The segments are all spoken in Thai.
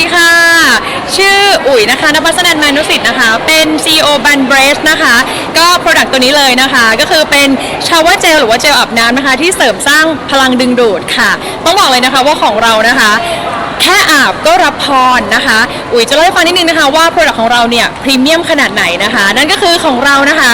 ดีค่ะ ชื่ออุ๋ยนะคะนภัสนันมานุสิทธิ์นะคะ เป็น CEO บันเบรสนะคะ ก็ Product ตัวนี้เลยนะคะ ก็คือเป็นชาวเวอร์เจลหรือว่าเจลอาบน้ำนะคะ ที่เสริมสร้างพลังดึงดูดค่ะ ต้องบอกเลยนะคะว่าของเรานะคะ แค่อาบก็รับพรนะคะ อุ๋ยจะเล่าให้ฟังนิดนึงนะคะว่า Product ของเราเนี่ยพรีเมียมขนาดไหนนะคะ นั่นก็คือของเรานะคะ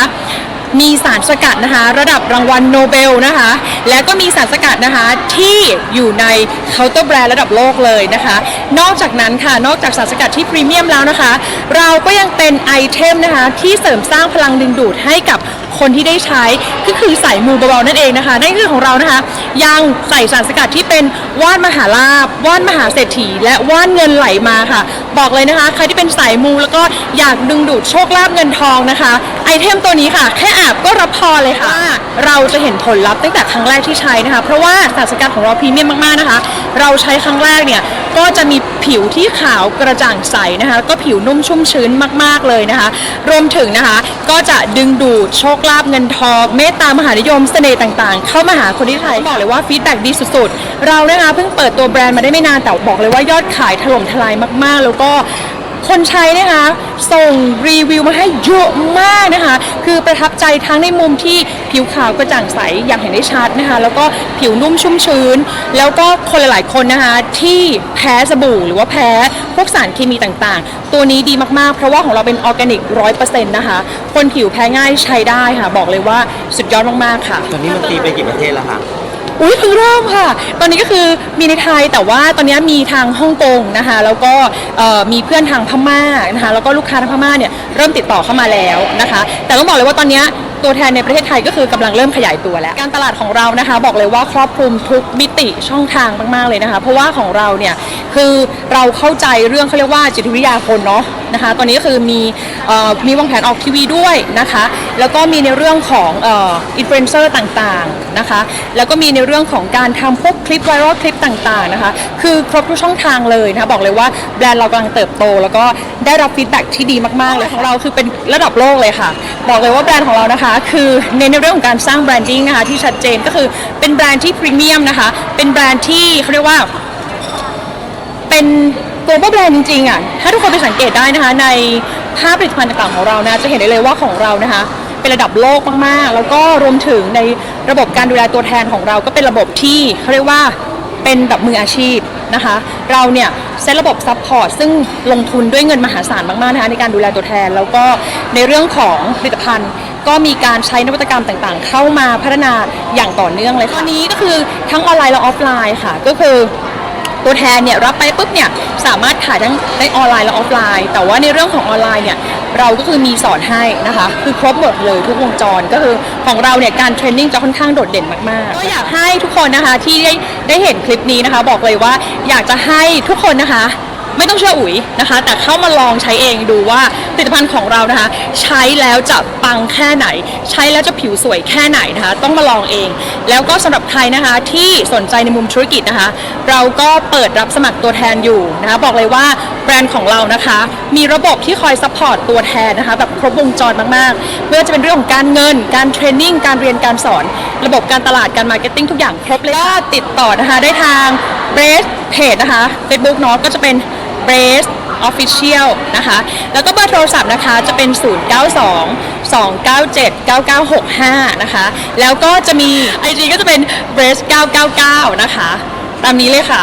มีสารสกัดนะคะ ระดับรางวัลโนเบลนะคะ และก็มีสารสกัดนะคะที่อยู่ในเคาน์เตอร์แบรนด์ระดับโลกเลยนะคะ นอกจากนั้นค่ะนอกจากสารสกัดที่พรีเมียมแล้วนะคะ เราก็ยังเป็นไอเทมนะคะ ที่เสริมสร้างพลังดึงดูดให้กับคนที่ได้ใช้ก็คือใส่มูเบาๆนั่นเองนะคะนั่นคือของเรานะคะ ยังใส่สารสกัดที่เป็นว่านมหาลาบว่านมหาเศรษฐี และว่านเงินไหลมาค่ะ บอกเลยนะคะ ใครที่เป็นสายมูแล้วก็อยากดึงดูดโชคลาภเงินทองนะคะ ไอเทมตัวนี้ค่ะ แค่อาก็รับพรเลยค่ะว่าเราจะเห็นผลลัพธ์ตั้งแต่ครั้งแรกที่ใช้นะคะ เพราะว่าสารสกัดของเราพรีเมียมมากๆนะคะ เราใช้ครั้งแรกเนี่ยก็จะมีผิวที่ขาวกระจ่างใสนะคะ ก็ผิวนุ่มชุ่มชื้นมากๆเลยนะคะ รวมถึงนะคะก็จะดึงดูดโชคลาภเงินทองเมตตามหานิยมเสน่ห์ต่างๆ เข้ามาหาคนที่ไทยบอกเลยว่าฟีดแบ็ดีสุดๆ เรานะคะเพิ่งเปิดตัวแบรนด์มาได้ไม่นานแต่บอกเลยว่ายอดขายถล่มทลายมากๆ แล้วก็ คนใช้นะคะส่งรีวิวมาให้เยอะมากนะคะ คือประทับใจทั้งในมุมที่ผิวขาวกระจ่างใสอย่างเห็นได้ชัดนะคะ แล้วก็ผิวนุ่มชุ่มชื้น แล้วก็คนหลาย ๆ คนนะคะที่แพ้สบู่หรือว่าแพ้พวกสารเคมีต่างๆ ตัวนี้ดีมาก ๆ เพราะว่าของเราเป็นออร์แกนิกร้อยเปอร์เซ็นต์นะคะ คนผิวแพ้ง่ายใช้ได้ค่ะ บอกเลยว่าสุดยอดมาก ๆ ค่ะ ตอนนี้มันตีไปกี่ประเทศแล้วคะ อุ้ยเพิ่งเริ่มค่ะ ตอนนี้ก็คือมีในไทยแต่ว่าตอนนี้มีทางฮ่องกงนะคะ แล้วก็มีเพื่อนทางพม่านะคะแล้วก็ลูกค้าทางพม่าเนี่ยเริ่มติดต่อเข้ามาแล้วนะคะ แต่ต้องบอกเลยว่าตอนนี้ตัวแทนในประเทศไทยก็คือกำลังเริ่มขยายตัวแล้ว การตลาดของเรานะคะ บอกเลยว่าครอบคลุมทุกมิติช่องทางมากๆเลยนะคะ เพราะว่าของเราเนี่ยคือเราเข้าใจเรื่องเขาเรียกว่าจิตวิทยาคนเนาะนะคะ ตอนนี้ก็คือมีออมีวางแผนออกทีวีด้วยนะคะ แล้วก็มีในเรื่องของอินฟลูเอนเซอร์ต่างๆนะคะ แล้วก็มีในเรื่องของการทำพวกคลิปไวรัลคลิปต่างๆนะคะ คือครบทุกช่องทางเลยนะคะ บอกเลยว่าแบรนด์เรากำลังเติบโต แล้วก็ได้รับฟีดแบ็กที่ดีมากๆเลยของเราคือเป็นระดับโลกเลยค่ะ บอกเลยว่าแบรนด์ของเรานะคะ คือเน้นในเรื่องของการสร้างแบรนดิ้งนะคะที่ชัดเจนก็คือเป็นแบรนด์ที่พรีเมียมนะคะ เป็นแบรนด์ที่เขาเรียกว่าเป็น global brand จริงๆอะถ้าทุกคนไปสังเกตได้นะคะ ในภาพผลิตภัณฑ์ต่างๆของเรานะจะเห็นได้เลยว่าของเรานะคะ เป็นระดับโลกมากๆ แล้วก็รวมถึงในระบบการดูแลตัวแทนของเราก็เป็นระบบที่เขาเรียกว่าเป็นแบบมืออาชีพนะคะ เราเนี่ยเซตระบบซัพพอร์ตซึ่งลงทุนด้วยเงินมหาศาลมากๆนะคะในการดูแลตัวแทน แล้วก็ในเรื่องของผลิตภัณฑ์ก็มีการใช้นวัตกรรมต่างๆ เข้ามาพัฒนาอย่างต่อเนื่องเลยค่ะตอนนี้ก็คือทั้งออนไลน์และออฟไลน์ค่ะ ก็คือ ตัวแทนเนี่ยรับไปปุ๊บเนี่ยสามารถขายทั้งในออนไลน์และออฟไลน์ แต่ว่าในเรื่องของออนไลน์เนี่ยเราก็คือมีสอนให้นะคะ คือครบหมดเลยทุกวงจรก็คือของเราเนี่ยการเทรนนิ่งจะค่อนข้างโดดเด่นมากๆ ก็อยากให้ทุกคนนะคะที่ได้ได้เห็นคลิปนี้นะคะ บอกเลยว่าอยากจะให้ทุกคนนะคะ ไม่ต้องเชื่ออุ๋ยนะคะ แต่เข้ามาลองใช้เองดูว่าผลิตภัณฑ์ของเรานะคะ ใช้แล้วจะปังแค่ไหน ใช้แล้วจะผิวสวยแค่ไหนนะคะ ต้องมาลองเอง แล้วก็สำหรับใครนะคะที่สนใจในมุมธุรกิจนะคะ เราก็เปิดรับสมัครตัวแทนอยู่นะคะบอกเลยว่าแบรนด์ของเรานะคะ มีระบบที่คอยซัพพอร์ตตัวแทนนะคะแบบครบวงจรมากๆไม่ว่าจะเป็นเรื่องของการเงิน การเทรนนิ่งการเรียนการสอน ระบบการตลาดการมาร์เก็ตติ้งทุกอย่างครบเลยก็ติดต่อนะคะได้ทางเบรสเพจนะคะ Facebook เนาะก็จะเป็น b r a c e Official นะคะ แล้วก็เบอร์โทรศัพท์นะคะจะเป็น 092 297 9965 นะคะ แล้วก็จะมี IG ก็จะเป็น b r a c e 999 นะคะ ตามนี้เลยค่ะ